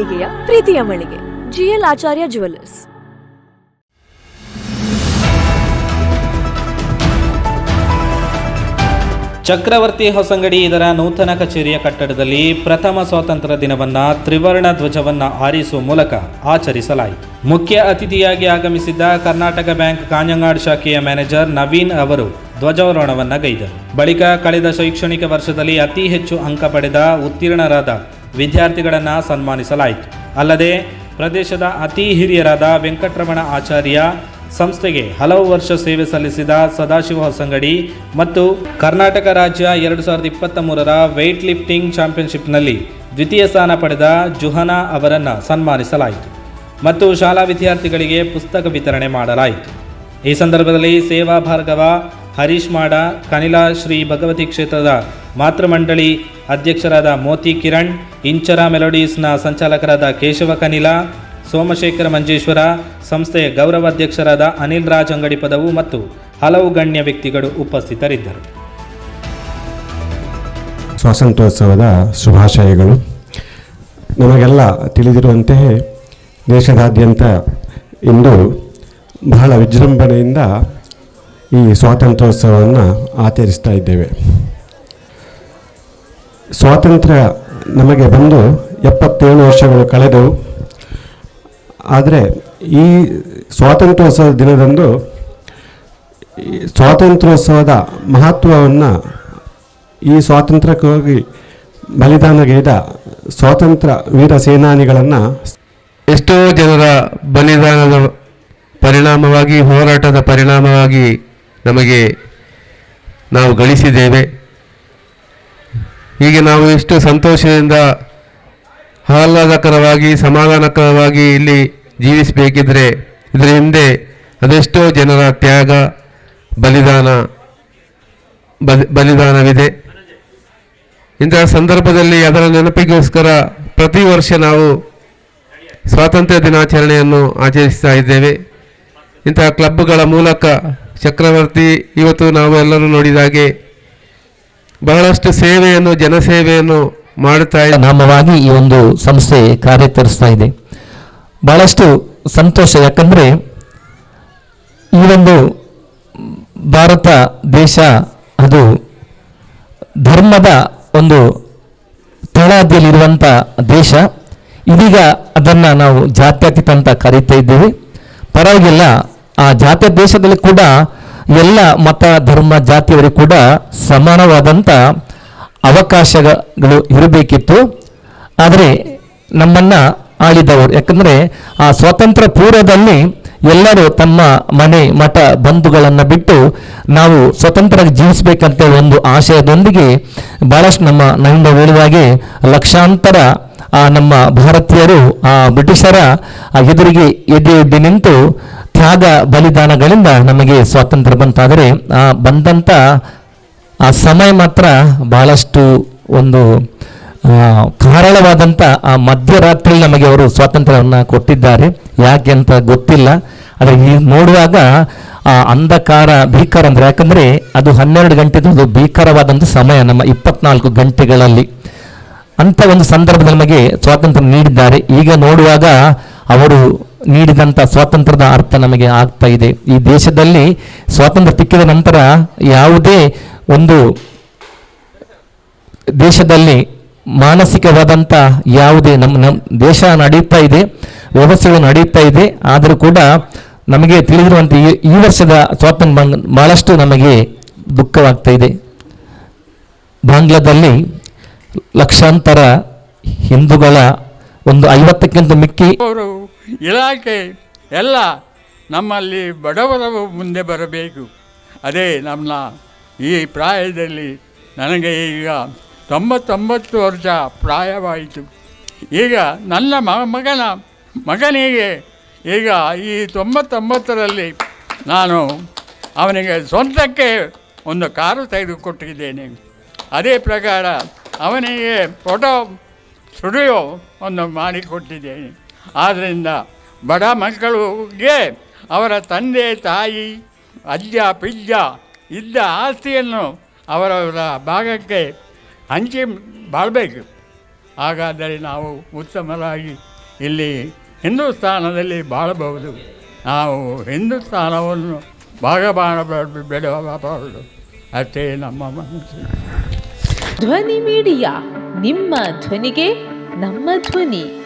ಮಲ್ಲಿಗೆಯ ಪ್ರೀತಿಯ ಮಳಿಗೆ. ಜಿಎಲ್ ಆಚಾರ್ಯ ಜುವೆಲ್ಲರ್ಸ್ ಚಕ್ರವರ್ತಿ ಹೊಸಂಗಡಿ ಇದರ ನೂತನ ಕಚೇರಿಯ ಕಟ್ಟಡದಲ್ಲಿ ಪ್ರಥಮ ಸ್ವಾತಂತ್ರ್ಯ ದಿನವನ್ನ ತ್ರಿವರ್ಣ ಧ್ವಜವನ್ನ ಆರಿಸುವ ಮೂಲಕ ಆಚರಿಸಲಾಯಿತು. ಮುಖ್ಯ ಅತಿಥಿಯಾಗಿ ಆಗಮಿಸಿದ್ದ ಕರ್ನಾಟಕ ಬ್ಯಾಂಕ್ ಕಾಂಜಂಗಾಡ್ ಶಾಖೆಯ ಮ್ಯಾನೇಜರ್ ನವೀನ್ ಅವರು ಧ್ವಜಾರೋಹಣವನ್ನ ಗೈದರು. ಬಳಿಕ ಕಳೆದ ಶೈಕ್ಷಣಿಕ ವರ್ಷದಲ್ಲಿ ಅತಿ ಹೆಚ್ಚು ಅಂಕ ಪಡೆದ ಉತ್ತೀರ್ಣರಾದ ವಿದ್ಯಾರ್ಥಿಗಳನ್ನ ಸನ್ಮಾನಿಸಲಾಯಿತು. ಅಲ್ಲದೆ ಪ್ರದೇಶದ ಅತಿ ಹಿರಿಯರಾದ ವೆಂಕಟರಮಣ ಆಚಾರ್ಯ ಸಂಸ್ಥೆಗೆ ಹಲವು ವರ್ಷ ಸೇವೆ ಸಲ್ಲಿಸಿದ ಸದಾಶಿವ ಹೊಸಂಗಡಿ ಮತ್ತು ಕರ್ನಾಟಕ ರಾಜ್ಯ ಎರಡು ಸಾವಿರದ ಇಪ್ಪತ್ತ ಮೂರರ ವೆಯ್ಟ್ ಲಿಫ್ಟಿಂಗ್ ಚಾಂಪಿಯನ್ಶಿಪ್ನಲ್ಲಿ ದ್ವಿತೀಯ ಸ್ಥಾನ ಪಡೆದ ಜುಹನಾ ಅವರನ್ನು ಸನ್ಮಾನಿಸಲಾಯಿತು ಮತ್ತು ಶಾಲಾ ವಿದ್ಯಾರ್ಥಿಗಳಿಗೆ ಪುಸ್ತಕ ವಿತರಣೆ ಮಾಡಲಾಯಿತು. ಈ ಸಂದರ್ಭದಲ್ಲಿ ಸೇವಾ ಭಾರ್ಗವ ಹರೀಶ್ ಮಾಡ, ಕನಿಲಾ ಶ್ರೀ ಭಗವತಿ ಕ್ಷೇತ್ರದ ಮಾತೃಮಂಡಳಿ ಅಧ್ಯಕ್ಷರಾದ ಮೋತಿ ಕಿರಣ್, ಇಂಚರ ಮೆಲೋಡೀಸ್ನ ಸಂಚಾಲಕರಾದ ಕೇಶವ ಕನಿಲಾ, ಸೋಮಶೇಖರ ಮಂಜೇಶ್ವರ, ಸಂಸ್ಥೆಯ ಗೌರವ ಅಧ್ಯಕ್ಷರಾದ ಅನಿಲ್ ರಾಜ್ ಅಂಗಡಿ ಪದವು ಮತ್ತು ಹಲವು ಗಣ್ಯ ವ್ಯಕ್ತಿಗಳು ಉಪಸ್ಥಿತರಿದ್ದರು. ಸ್ವಾತಂತ್ರ್ಯೋತ್ಸವದ ಶುಭಾಶಯಗಳು. ನಮಗೆಲ್ಲ ತಿಳಿದಿರುವಂತೆಯೇ ದೇಶದಾದ್ಯಂತ ಇಂದು ಬಹಳ ವಿಜೃಂಭಣೆಯಿಂದ ಈ ಸ್ವಾತಂತ್ರ್ಯೋತ್ಸವವನ್ನು ಆಚರಿಸ್ತಾ ಇದ್ದೇವೆ. ಸ್ವಾತಂತ್ರ್ಯ ನಮಗೆ ಬಂದು ಎಪ್ಪತ್ತೇಳು ವರ್ಷಗಳು ಕಳೆದವು. ಆದರೆ ಈ ಸ್ವಾತಂತ್ರ್ಯೋತ್ಸವ ದಿನದಂದು ಸ್ವಾತಂತ್ರ್ಯೋತ್ಸವದ ಮಹತ್ವವನ್ನು ಈ ಸ್ವಾತಂತ್ರ್ಯಕ್ಕಾಗಿ ಬಲಿದಾನಗೈದ ಸ್ವಾತಂತ್ರ್ಯ ವೀರ ಸೇನಾನಿಗಳನ್ನು ಎಷ್ಟೋ ಜನರ ಬಲಿದಾನದ ಪರಿಣಾಮವಾಗಿ, ಹೋರಾಟದ ಪರಿಣಾಮವಾಗಿ ನಮಗೆ ನಾವು ಗಳಿಸಿದ್ದೇವೆ. ಹೀಗೆ ನಾವು ಎಷ್ಟು ಸಂತೋಷದಿಂದ ಆಹ್ಲಾದಕರವಾಗಿ, ಸಮಾಧಾನಕರವಾಗಿ ಇಲ್ಲಿ ಜೀವಿಸಬೇಕಿದ್ರೆ ಇದರ ಹಿಂದೆ ಅದೆಷ್ಟೋ ಜನರ ತ್ಯಾಗ, ಬಲಿದಾನ, ಬಲಿ, ಬಲಿದಾನವಿದೆ. ಇಂತಹ ಸಂದರ್ಭದಲ್ಲಿ ಅದರ ನೆನಪಿಗೋಸ್ಕರ ಪ್ರತಿ ವರ್ಷ ನಾವು ಸ್ವಾತಂತ್ರ್ಯ ದಿನಾಚರಣೆಯನ್ನು ಆಚರಿಸ್ತಾ ಇದ್ದೇವೆ. ಇಂತಹ ಕ್ಲಬ್ಗಳ ಮೂಲಕ ಚಕ್ರವರ್ತಿ, ಇವತ್ತು ನಾವು ಎಲ್ಲರೂ ನೋಡಿದ ಹಾಗೆ ಬಹಳಷ್ಟು ಸೇವೆಯನ್ನು, ಜನಸೇವೆಯನ್ನು ಮಾಡುತ್ತಾ ಇದೆ ನಾಮವಾಗಿ ಈ ಒಂದು ಸಂಸ್ಥೆ ಕಾರ್ಯತರಿಸ್ತಾ ಇದೆ. ಬಹಳಷ್ಟು ಸಂತೋಷ, ಯಾಕಂದರೆ ಈ ಒಂದು ಭಾರತ ದೇಶ ಅದು ಧರ್ಮದ ಒಂದು ತಳಹದಿಯಲ್ಲಿರುವಂಥ ದೇಶ. ಇದೀಗ ಅದನ್ನು ನಾವು ಜಾತ್ಯತೀತ ಅಂತ ಕರೀತಾ ಇದ್ದೇವೆ. ಪರವಾಗಿಲ್ಲ ಆ ಜಾತಿ ದೇಶದಲ್ಲಿ ಕೂಡ ಎಲ್ಲ ಮತ, ಧರ್ಮ, ಜಾತಿಯವರಿಗೆ ಕೂಡ ಸಮಾನವಾದಂಥ ಅವಕಾಶಗಳು ಇರಬೇಕಿತ್ತು. ಆದರೆ ನಮ್ಮನ್ನು ಆಳಿದವರು. ಯಾಕಂದರೆ ಆ ಸ್ವಾತಂತ್ರ್ಯ ಪೂರ್ವದಲ್ಲಿ ಎಲ್ಲರೂ ತಮ್ಮ ಮನೆ, ಮಠ, ಬಂಧುಗಳನ್ನು ಬಿಟ್ಟು ನಾವು ಸ್ವತಂತ್ರ ಜೀವಿಸಬೇಕಂತ ಒಂದು ಆಶಯದೊಂದಿಗೆ ಬಹಳಷ್ಟು ನಮ್ಮ ನವಿಂದ ಹೇಳಿದಾಗೆ ಲಕ್ಷಾಂತರ, ಆ, ನಮ್ಮ ಭಾರತೀಯರು, ಆ, ಬ್ರಿಟಿಷರ ಎದುರಿಗೆ ಎದೆ ಎದ್ದು ನಿಂತು ತ್ಯಾಗ ಬಲಿದಾನಗಳಿಂದ ನಮಗೆ ಸ್ವಾತಂತ್ರ್ಯ ಬಂತಾದರೆ, ಆ ಬಂದಂಥ ಆ ಸಮಯ ಮಾತ್ರ ಬಹಳಷ್ಟು ಒಂದು ಕಾರಳವಾದಂಥ ಆ ಮಧ್ಯರಾತ್ರಿ ನಮಗೆ ಅವರು ಸ್ವಾತಂತ್ರ್ಯವನ್ನು ಕೊಟ್ಟಿದ್ದಾರೆ. ಯಾಕೆ ಅಂತ ಗೊತ್ತಿಲ್ಲ. ಆದರೆ ಈ ನೋಡುವಾಗ, ಆ ಅಂಧಕಾರ, ಭೀಕರ ಅಂದರೆ ಯಾಕಂದರೆ ಅದು ಹನ್ನೆರಡು ಗಂಟೆದು ಭೀಕರವಾದಂಥ ಸಮಯ ನಮ್ಮ ಇಪ್ಪತ್ನಾಲ್ಕು ಗಂಟೆಗಳಲ್ಲಿ. ಅಂಥ ಒಂದು ಸಂದರ್ಭದಲ್ಲಿ ನಮಗೆ ಸ್ವಾತಂತ್ರ್ಯ ನೀಡಿದ್ದಾರೆ. ಈಗ ನೋಡುವಾಗ ಅವರು ನೀಡಿದಂಥ ಸ್ವಾತಂತ್ರ್ಯದ ಅರ್ಥ ನಮಗೆ ಆಗ್ತಾ ಇದೆ. ಈ ದೇಶದಲ್ಲಿ ಸ್ವಾತಂತ್ರ್ಯ ಸಿಕ್ಕಿದ ನಂತರ ಯಾವುದೇ ಒಂದು ದೇಶದಲ್ಲಿ ಮಾನಸಿಕವಾದಂಥ ಯಾವುದೇ ನಮ್ಮ ನಮ್ಮ ದೇಶ ನಡೆಯುತ್ತಾ ಇದೆ, ವ್ಯವಸ್ಥೆಗಳು ನಡೆಯುತ್ತಾ ಇದೆ, ಆದರೂ ಕೂಡ ನಮಗೆ ತಿಳಿದಿರುವಂತೆ ಈ ವರ್ಷದ ಸ್ವಾತಂತ್ರ್ಯ ಬಹಳಷ್ಟು ನಮಗೆ ದುಃಖವಾಗ್ತಾ ಇದೆ. ಬಾಂಗ್ಲಾದಲ್ಲಿ ಲಕ್ಷಾಂತರ ಹಿಂದೂಗಳ ಒಂದು ಐವತ್ತಕ್ಕಿಂತ ಮಿಕ್ಕಿ ಇಲಾಖೆ ಎಲ್ಲ ನಮ್ಮಲ್ಲಿ ಬಡವರು ಮುಂದೆ ಬರಬೇಕು. ಅದೇ ನಮ್ಮ ಈ ಪ್ರಾಯದಲ್ಲಿ ನನಗೆ ಈಗ ತೊಂಬತ್ತೊಂಬತ್ತು ವರ್ಷ ಪ್ರಾಯವಾಯಿತು. ಈಗ ನನ್ನ ಮಗನ, ಮಗನಿಗೆ ಈಗ ಈ ತೊಂಬತ್ತೊಂಬತ್ತರಲ್ಲಿ ನಾನು ಅವನಿಗೆ ಸ್ವಂತಕ್ಕೆ ಒಂದು ಕಾರು ತೆಗೆದುಕೊಟ್ಟಿದ್ದೇನೆ. ಅದೇ ಪ್ರಕಾರ ಅವನಿಗೆ ಫೋಟೋ ಸ್ಟುಡಿಯೋ ಒಂದು ಮಾಡಿಕೊಟ್ಟಿದ್ದೇನೆ. ಆದ್ದರಿಂದ ಬಡ ಮಕ್ಕಳಿಗೆ ಅವರ ತಂದೆ ತಾಯಿ, ಅಜ್ಜ, ಪಿಜ್ಜ ಇದ್ದ ಆಸ್ತಿಯನ್ನು ಅವರವರ ಭಾಗಕ್ಕೆ ಹಂಚಿ ಬಾಳಬೇಕು. ಹಾಗಾದರೆ ನಾವು ಉತ್ತಮರಾಗಿ ಇಲ್ಲಿ ಹಿಂದೂಸ್ತಾನದಲ್ಲಿ ಬಾಳಬಹುದು. ನಾವು ಹಿಂದೂಸ್ತಾನವನ್ನು ಭಾಗ ಮಾಡಬಾರ್ದು ಅಷ್ಟೇ ನಮ್ಮ ಮನಸ್ಸು. ಧ್ವನಿ ಮೀಡಿಯಾ, ನಿಮ್ಮ ಧ್ವನಿಗೆ ನಮ್ಮ ಧ್ವನಿ.